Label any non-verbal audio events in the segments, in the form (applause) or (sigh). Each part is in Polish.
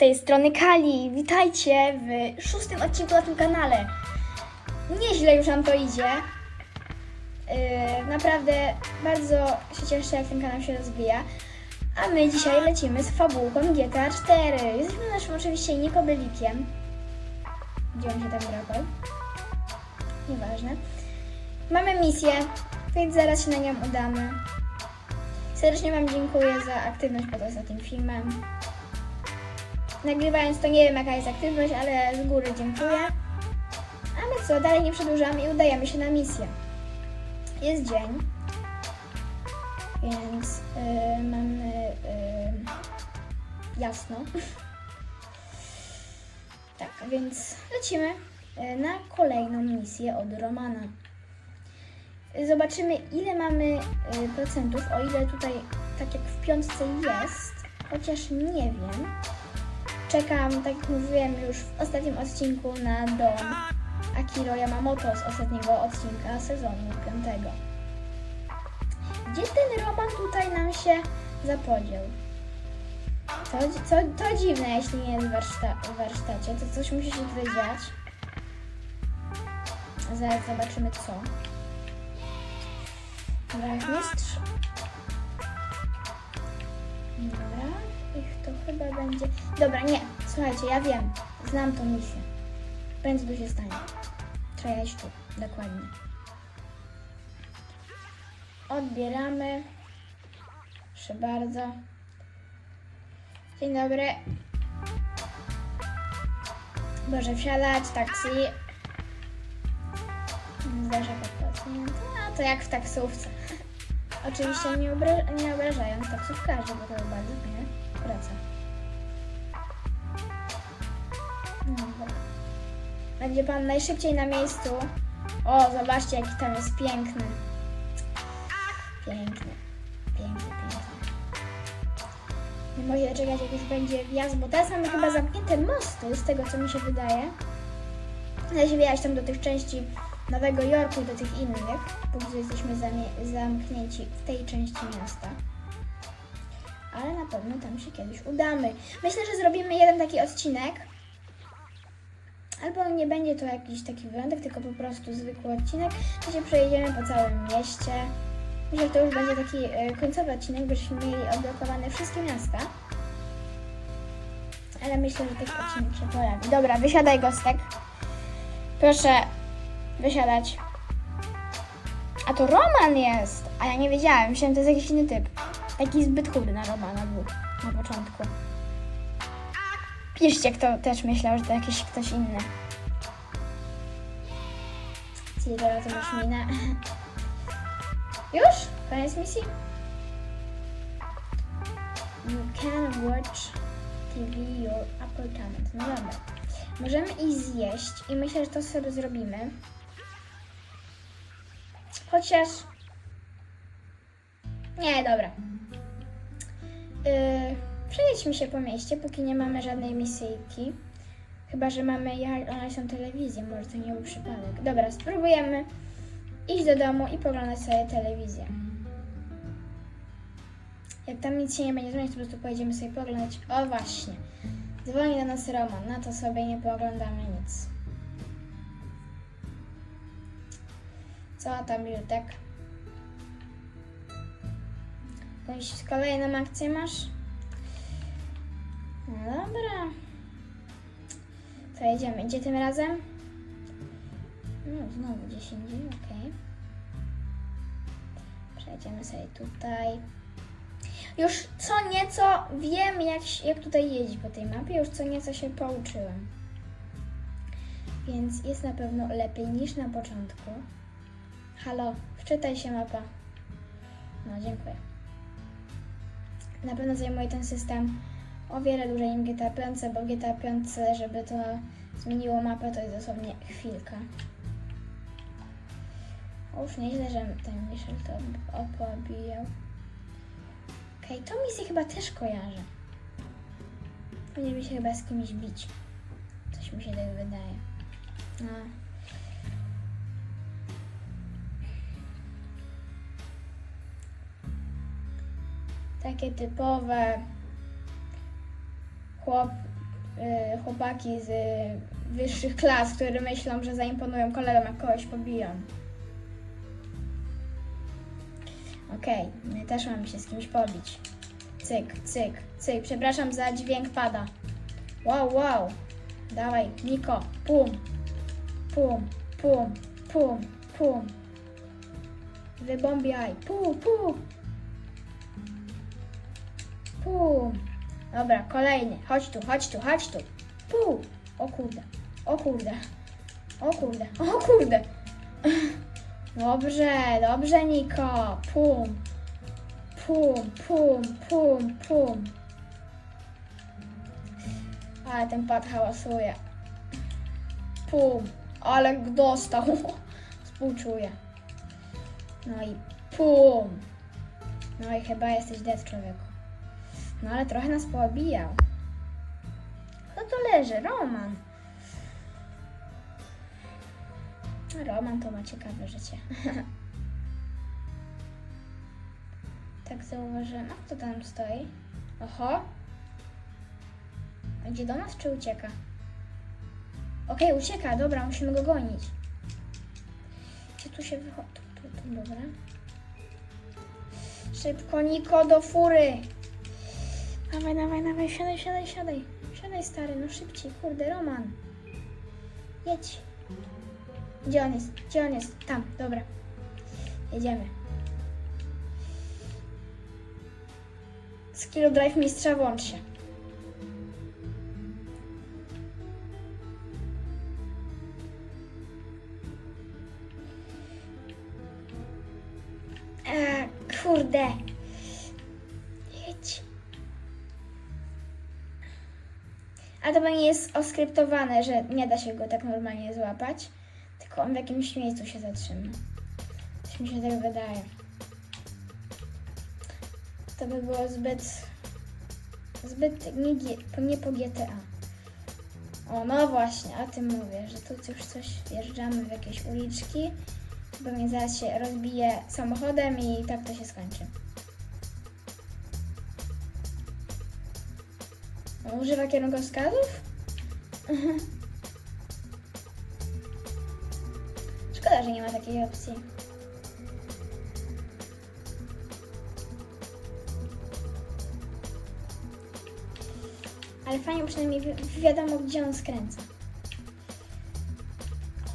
tej strony Kali. Witajcie w szóstym odcinku na tym kanale. Nieźle już nam to idzie. Yy, naprawdę bardzo się cieszę, jak ten kanał się rozwija. A my dzisiaj lecimy z fabułką GTA 4. Jesteśmy naszym oczywiście Nikobelikiem. Gdzie on się tam drapał? Nieważne. Mamy misję, więc zaraz się na nią udamy. Serdecznie Wam dziękuję za aktywność pod ostatnim filmem. Nagrywając to nie wiem jaka jest aktywność, ale z góry dziękuję. A my co, dalej nie przedłużamy i udajemy się na misję. Jest dzień, więc yy, mamy yy, jasno. (laughs) tak, więc lecimy yy, na kolejną misję od Romana. Zobaczymy, ile mamy y, procentów, o ile tutaj, tak jak w piątce jest, chociaż nie wiem. Czekam, tak jak mówiłem już w ostatnim odcinku, na dom Akiro Yamamoto z ostatniego odcinka sezonu piątego. Gdzie ten Roman tutaj nam się zapodział? To, to, to dziwne, jeśli nie jest w, warszta, warsztacie, to coś musi się tutaj. Zaraz zobaczymy co. Mistrz. Dobra, ich to chyba będzie. Dobra, nie, słuchajcie, ja wiem. Znam tą misję. Będzie tu się stanie. Trzeba tu, dokładnie. Odbieramy. Proszę bardzo. Dzień dobry. Proszę wsiadać, taksi. Zdarza pacjenta. A to jak w taksówce. Oczywiście nie, obra- nie obrażając taksówkarzy, bo to bardzo fajna praca. Dobra. Będzie pan najszybciej na miejscu. O, zobaczcie jaki tam jest piękny. Piękny. Piękny, piękny. Nie mogę doczekać jak już będzie wjazd, bo teraz mamy chyba zamknięte mosty, z tego co mi się wydaje. Da się wjechać tam do tych części Nowego Jorku i do tych innych, co jesteśmy zamknięci w tej części miasta. Ale na pewno tam się kiedyś udamy. Myślę, że zrobimy jeden taki odcinek. Albo nie będzie to jakiś taki wyjątek, tylko po prostu zwykły odcinek, gdzie przejedziemy po całym mieście. Myślę, że to już będzie taki e, końcowy odcinek, byśmy mieli odblokowane wszystkie miasta. Ale myślę, że taki odcinek się pojawi. Dobra, wysiadaj Gostek. Proszę wysiadać. A to Roman jest! A ja nie wiedziałem, myślałem, to jest jakiś inny typ. Taki zbyt chudy na Romana był na początku. Piszcie, kto też myślał, że to jakiś ktoś inny. Cidora, to masz minę. Już? Koniec misji? You can watch TV your apartment. No dobra. Możemy iść zjeść i myślę, że to sobie zrobimy. Chociaż... Nie, dobra. Yy, przejedźmy się po mieście, póki nie mamy żadnej misyjki. Chyba, że mamy jechać na telewizję, może to nie był przypadek. Dobra, spróbujemy iść do domu i poglądać sobie telewizję. Jak tam nic się nie będzie zmieniać, to po prostu pojedziemy sobie poglądać. O właśnie. Dzwoni do nas Roman, na to sobie nie pooglądamy nic. Co tam, Jutek? Jakąś kolejną akcję masz? No dobra. Co jedziemy? Gdzie tym razem? No, znowu gdzieś indziej, okej. Przejdziemy sobie tutaj. Już co nieco wiem, jak, jak tutaj jeździć po tej mapie, już co nieco się pouczyłem. Więc jest na pewno lepiej niż na początku. Halo, wczytaj się mapa. No, dziękuję. Na pewno zajmuje ten system o wiele dłużej niż GTA 5, bo GTA 5, żeby to zmieniło mapę, to jest dosłownie chwilka. O, nieźle, że ten Michel to opobijał. Okej, tą misję chyba też kojarzę. Będziemy się chyba z kimś bić. Coś mi się tak wydaje. No. Takie typowe chłop y, chłopaki z wyższych klas, które myślą, że zaimponują kolegom, jak kogoś pobiją. Okej, my też mamy się z kimś pobić. Cyk, cyk, cyk. Przepraszam za dźwięk pada. Wow, wow. Dawaj, Niko. Pum. Pum, pum, pum, pum. Wybombiaj. Pu, pu. Dobra, kolejny. Chodź tu, chodź tu, chodź tu. Pu. O kurde. O kurde. O kurde. (laughs) O kurde. Dobrze, dobrze, Niko. Pum. Pum, pum, pum, pum. Ale ten pad hałasuje. Pum. Ale dostał. (laughs) Współczuję. No i pum. No i chyba jesteś dead, człowieku. No ale trochę nas poobijał. Kto to leży? Roman. Roman to ma ciekawe życie. (laughs) tak zauważyłem. A kto tam stoi? Oho. Idzie do nas czy ucieka? Okej, ucieka, dobra, musimy go gonić. Gdzie tu się wychodzi? Tu, tu, tu, dobra. Szybko, Niko, do fury! Dawaj, dawaj, dawaj, siadaj, siadaj, siadaj. Siadaj, stary, no szybciej, kurde, Roman. Jedź. Gdzie on jest? Gdzie on jest? Tam, dobra. Jedziemy. Skill Drive mistrza włącz się. E, kurde. A to pewnie jest oskryptowane, że nie da się go tak normalnie złapać, tylko on w jakimś miejscu się zatrzyma. Coś mi się tak wydaje. To by było zbyt. zbyt nie, nie po GTA. O, no właśnie, o tym mówię, że tu już coś wjeżdżamy w jakieś uliczki. Pewnie zaraz się rozbije samochodem i tak to się skończy. Używa kierunkowskazów? Szkoda, że nie ma takiej opcji. Ale fajnie przynajmniej wi- wiadomo, gdzie on skręca.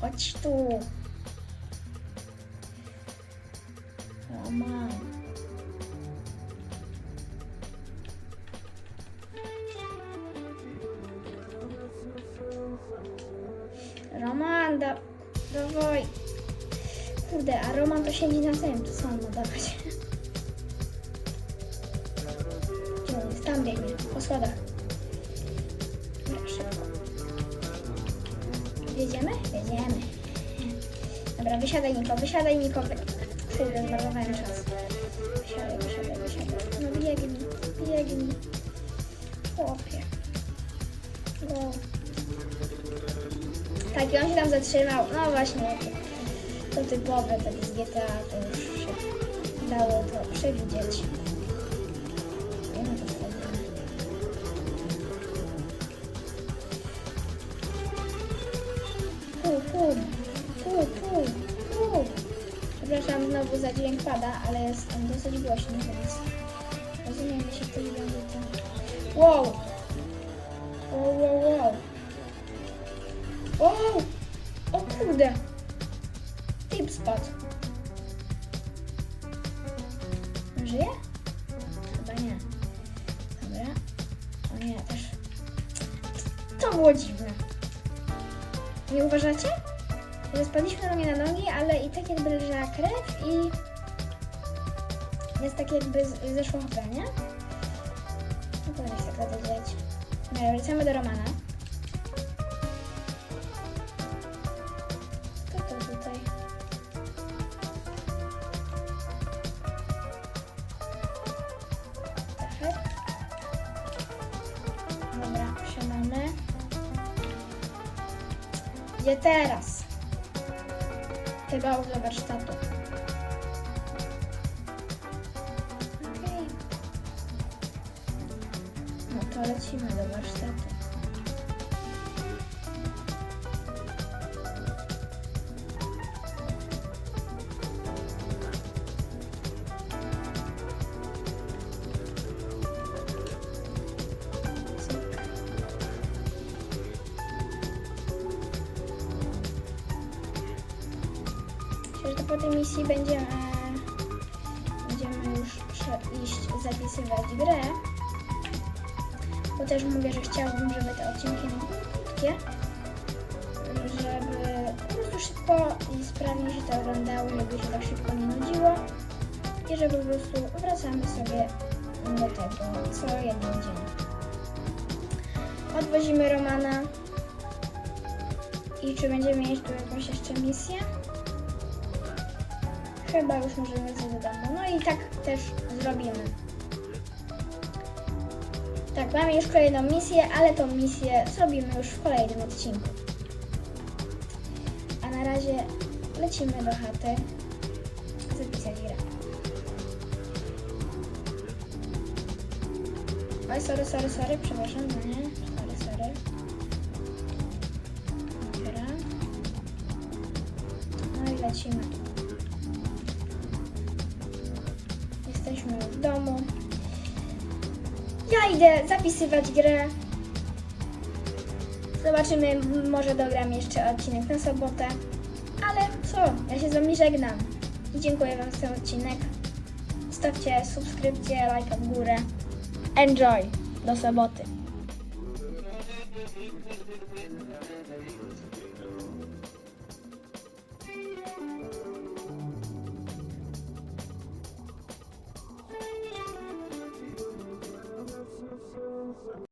Chodź tu. Roman. Roman, dawaj. Kurde, a Roman to siedzi na tym, to co ma dawać? Gdzie on jest? Tam biegnie, po schodach. Jedziemy? Jedziemy. Dobra, wysiadaj Niko, wysiadaj Niko. Kurde, zmarnowałem czas. Wysiadaj, wysiadaj, wysiadaj. No biegnij, biegnij. Chłopie. Tak, i on się tam zatrzymał. No właśnie, to, to typowe, tak z GTA to już się dało to przewidzieć. Nie ma to wchodzimy. Pu, pu, pu, pu, pu. Przepraszam znowu za dźwięk pada, ale jest on dosyć głośny, więc rozumiem, że się ktoś będzie tam... Wow, Wow! O kurde! Tip spadł. Żyje? Chyba nie. Dobra. O nie, też. To było dziwne. Nie uważacie? Że spadliśmy mnie na nogi, ale i tak jakby leżała krew i jest tak jakby zeszło HP, nie? No to nie chcę tak. Dobra, wracamy do Romana. Gdzie teraz? Chyba do warsztatu. Okej. No to lecimy do warsztatu. Po tej misji będziemy, będziemy już iść zapisywać grę. Bo też mówię, że chciałabym, żeby te odcinki były krótkie. Żeby po prostu szybko i sprawnie się to oglądało, żeby się tak szybko nie nudziło. I że po prostu wracamy sobie do tego co jeden dzień. Odwozimy Romana. I czy będziemy mieć tu jakąś jeszcze misję? Chyba już możemy wrócić do domu. No i tak też zrobimy. Tak, mamy już kolejną misję, ale tą misję zrobimy już w kolejnym odcinku. A na razie lecimy do chaty zapisać grę. Oj, sorry, sorry, sorry, przepraszam, no nie, sorry, sorry. Dobra. No i lecimy. Jesteśmy w domu. Ja idę zapisywać grę. Zobaczymy, może dogram jeszcze odcinek na sobotę. Ale co, ja się z wami żegnam. I dziękuję wam za ten odcinek. Stawcie subskrypcję, lajka w górę. Enjoy! Do soboty.